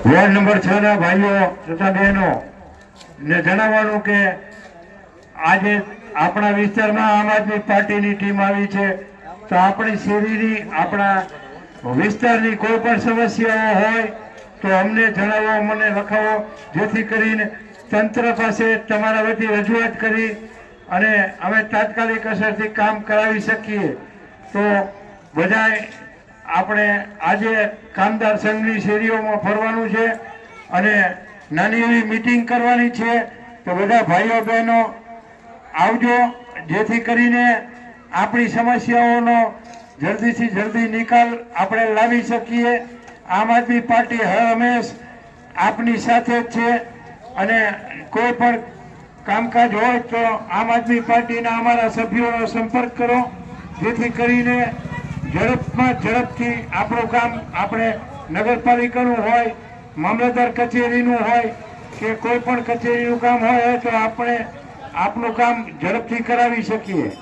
Ward number છ ના ભાઈઓ, તથા બહેનો, ને જણાવવાનું કે આજે આપણા વિસ્તારમાં આમ આદમી પાર્ટીની ટીમ આવી છે. તો આપણી શેરીની, આપણા વિસ્તારની કોઈ પણ સમસ્યાઓ હોય, તો અમને જણાવો, મને લખાવો. જેથી કરીને તંત્ર પાસે તમારા વતી રજૂઆત કરી અને અમે તાત્કાલિક અસરથી કામ કરાવી શકીએ. તો બધાય આપણે આજે કામદાર સંઘની શેરીઓમાં ફરવાનું છે અને નાની એવી મીટિંગ કરવાની છે તો બધા ભાઈઓ બહેનો આવજો, જેથી કરીને આપણી સમસ્યાઓનો જલ્દીથી જલ્દી નિકાલ આપણે લાવી શકીએ. આમ આદમી પાર્ટી હંમેશ આપની સાથે જ છે અને કોઈ પણ કામકાજ હોય તો આમ આદમી પાર્ટીના અમારા સભ્યોનો સંપર્ક કરો, જેથી કરીને ઝડપમાં ઝડપથી આપણું કામ આપણે નગરપાલિકાનું હોય, મામલતદાર કચેરીનું હોય કે કોઈ પણ કચેરીનું કામ હોય તો આપણે આપનું કામ ઝડપથી કરાવી શકીએ.